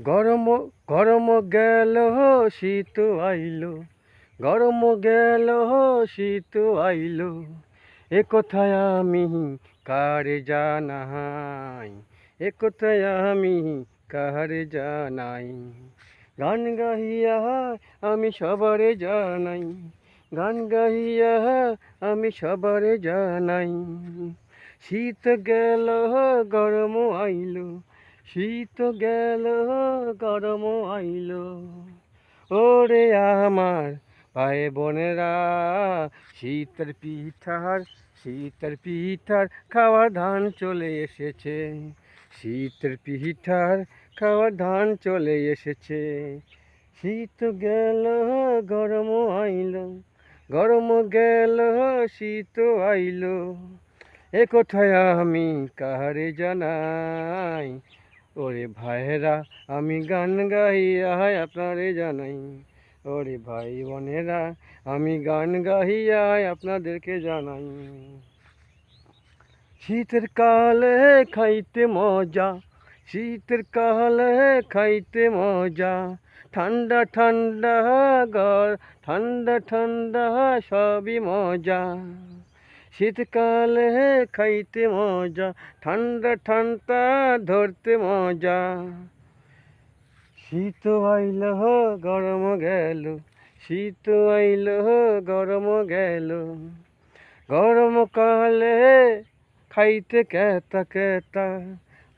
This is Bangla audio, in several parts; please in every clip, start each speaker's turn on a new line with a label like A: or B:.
A: গরম গরম গেল, শীত আইলো। গরম গেল, শীত আইলো। এ কোথায় আমি কারে জানাই? এ কোথায় আমি কারে জানাই? গান গাহিয়া আমি সবারে জানাই। গান গাহিয়া আমি সবারে জানাই। শীত গেল, গরম শীত গেল, গরম আইলো। ওরে আমার ভাই বোনেরা, শীতের পিঠার শীতের পিঠার খাওয়ার ধান চলে এসেছে। শীতের পিঠার খাওয়ার ধান চলে এসেছে। শীত গেল, গরম আইলো, গরম গেল, শীত আইলো। এ কোথায় আমি কাহারে জানাই? ওরে ভাইয়েরা, আমি গান গাইয়া আপনারে জানাই। ওরে ভাই বোনেরা, আমি গান গাই গাইয়া আপনাদেরকে জানাই। শীতের কালে খাইতে মজা, শীতের কালে খাইতে মজা। ঠান্ডা ঠান্ডা গর ঠান্ডা ঠান্ডা সবই মজা। শীতকালে খাইতে মজা, ঠান্ডা ঠান্ডা ধরতে মজা। শীত আইল গরম গেল, শীত আইল গরম গেল। গরম কালে খাইতে কেতা কেতা,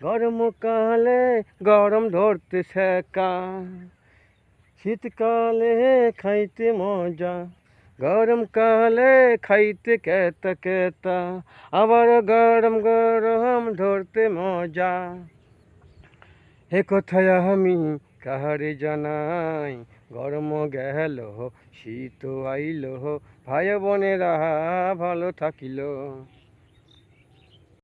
A: গরম কালে গরম ধরতে শেখা। শীতকালে খাইতে মজা গরম কালে খাইতে কেতা কেতা, আবার গরম গরম ধরতে মজা। হে কথায় আমি কাহারে জানাই, গরম গেল, শীত আইল, ভাই বোনেরা ভালো থাকিল।